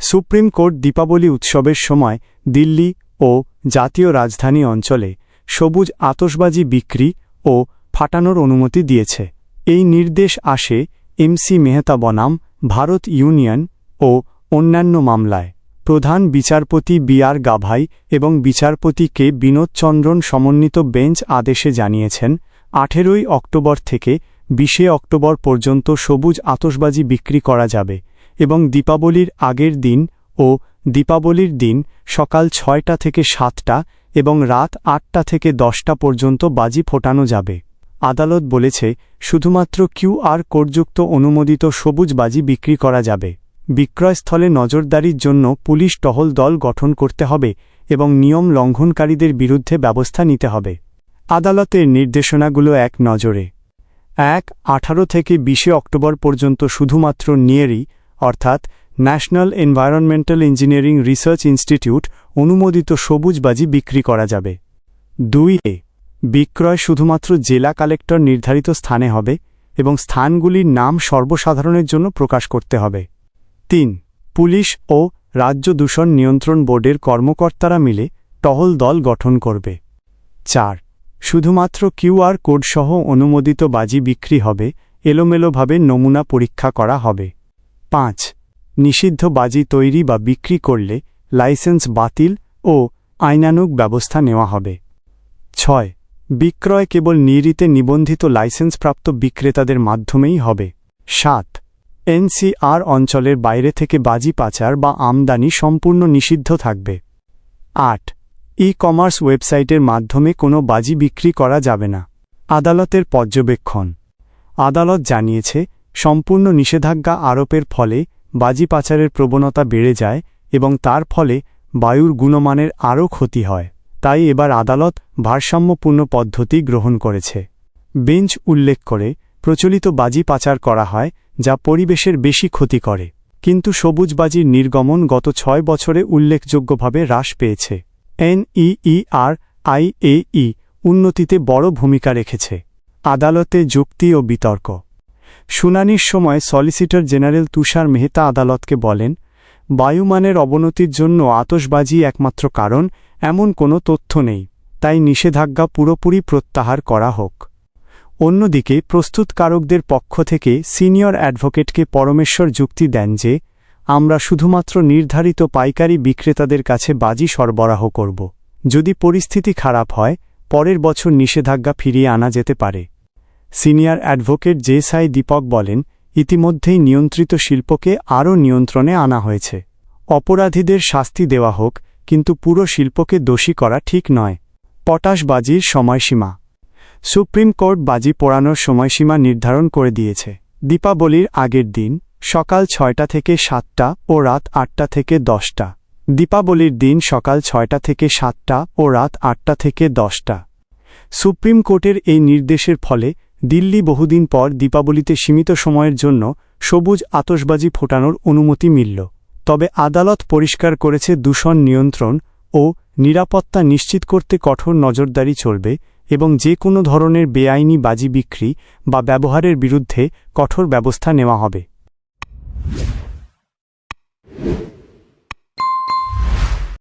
Supreme court Deepavali উৎসবের সময় দিল্লি ও জাতীয় রাজধানী অঞ্চলে সবুজ আতসবাজি বিক্রি ও ফাটানোর অনুমতি দিয়েছে। এই নির্দেশ আসে এমসি মেহতা বনাম, ভারত ইউনিয়ন ও অন্যান্য মামলায়। প্রধান বিচারপতি বি আর গাভাই এবং বিচারপতি কে বিনোদচন্দ্রন সমন্বিত বেঞ্চ আদেশে জানিয়েছেন, আঠেরোই অক্টোবর থেকে বিশে অক্টোবর পর্যন্ত সবুজ আতসবাজি বিক্রি করা যাবে। এবং দীপাবলির আগের দিন ও দীপাবলির দিন সকাল ছয়টা থেকে সাতটা এবং রাত আটটা থেকে দশটা পর্যন্ত বাজি ফোটানো যাবে। আদালত বলেছে, শুধুমাত্র কিউআর কোডযুক্ত অনুমোদিত সবুজ বাজি বিক্রি করা যাবে। বিক্রয়স্থলে নজরদারির জন্য পুলিশ টহল দল গঠন করতে হবে এবং নিয়ম লঙ্ঘনকারীদের বিরুদ্ধে ব্যবস্থা নিতে হবে। আদালতের নির্দেশনাগুলো এক নজরে। এক, আঠারো থেকে বিশে অক্টোবর পর্যন্ত শুধুমাত্র নিয়েরি অর্থাৎ national environmental engineering research institute অনুমোদিত সবুজ বাজি বিক্রি করা যাবে। দুই এ, বিক্রয় শুধুমাত্র জেলা কালেক্টর নির্ধারিত স্থানে হবে এবং স্থানগুলির নাম সর্বসাধারণের জন্য প্রকাশ করতে হবে। তিন, পুলিশ ও রাজ্য দূষণ নিয়ন্ত্রণ বোর্ডের কর্মকর্তারা মিলে টহল দল গঠন করবে। চার, শুধুমাত্র কিউআর কোডসহ অনুমোদিত বাজি বিক্রি হবে, এলোমেলোভাবে নমুনা পরীক্ষা করা হবে। পাঁচ। নিষিদ্ধ বাজি তৈরি বা বিক্রি করলে লাইসেন্স বাতিল ও আইনানুগ ব্যবস্থা নেওয়া হবে। ছয়। বিক্রয় কেবল নিরিতে নিবন্ধিত লাইসেন্সপ্রাপ্ত বিক্রেতাদের মাধ্যমেই হবে। সাত। এনসিআর অঞ্চলের বাইরে থেকে বাজি পাচার বা আমদানি সম্পূর্ণ নিষিদ্ধ থাকবে। আট। ই কমার্স ওয়েবসাইটের মাধ্যমে কোনো বাজি বিক্রি করা যাবে না। আদালতের পর্যবেক্ষণ। আদালত জানিয়েছে সম্পূর্ণ নিষেধাজ্ঞা আরোপের ফলে বাজি পাচারের প্রবণতা বেড়ে যায় এবং তার ফলে বায়ুর গুণমানের আরও ক্ষতি হয়। তাই এবার আদালত ভারসাম্যপূর্ণ পদ্ধতি গ্রহণ করেছে। বেঞ্চ উল্লেখ করে, প্রচলিত বাজি পাচার করা হয় যা পরিবেশের বেশি ক্ষতি করে। কিন্তু সবুজ বাজির নির্গমন গত ছয় বছরে উল্লেখযোগ্যভাবে হ্রাস পেয়েছে। এনইইআর, আইএই উন্নতিতে বড় ভূমিকা রেখেছে। আদালতে যুক্তি ও বিতর্ক। শুনানির সময় সলিসিটর জেনারেল তুষার মেহতা আদালতকে বলেন, বায়ুমানের অবনতির জন্য আতসবাজি একমাত্র কারণ, এমন কোনো তথ্য নেই, তাই নিষেধাজ্ঞা পুরোপুরি প্রত্যাহার করা হোক। অন্যদিকে প্রস্তুতকারকদের পক্ষ থেকে সিনিয়র অ্যাডভোকেটকে পরমেশ্বর যুক্তি দেন যে, আমরা শুধুমাত্র নির্ধারিত পাইকারি বিক্রেতাদের কাছে বাজি সরবরাহ করব। যদি পরিস্থিতি খারাপ হয়, পরের বছর নিষেধাজ্ঞা ফিরিয়ে আনা যেতে পারে। সিনিয়র অ্যাডভোকেট জে সাই দীপক বলেন, ইতিমধ্যেই নিয়ন্ত্রিত শিল্পকে আরও নিয়ন্ত্রণে আনা হয়েছে। অপরাধীদের শাস্তি দেওয়া হোক, কিন্তু পুরো শিল্পকে দোষী করা ঠিক নয়। পটাশ বাজির সময়সীমা। সুপ্রিম কোর্ট বাজি পোড়ানোর সময়সীমা নির্ধারণ করে দিয়েছে। দীপাবলির আগের দিন, সকাল ছয়টা থেকে সাতটা ও রাত আটটা থেকে দশটা। দীপাবলির দিন সকাল ছয়টা থেকে সাতটা ও রাত আটটা থেকে দশটা। সুপ্রিম কোর্টের এই নির্দেশের ফলে দিল্লি বহুদিন পর দীপাবলিতে সীমিত সময়ের জন্য সবুজ আতসবাজি ফোটানোর অনুমতি মিলল। তবে আদালত পরিষ্কার করেছে দূষণ নিয়ন্ত্রণ ও নিরাপত্তা নিশ্চিত করতে কঠোর নজরদারি চলবে এবং যে কোনো ধরনের বেআইনি বাজি বিক্রি বা ব্যবহারের বিরুদ্ধে কঠোর ব্যবস্থা নেওয়া হবে।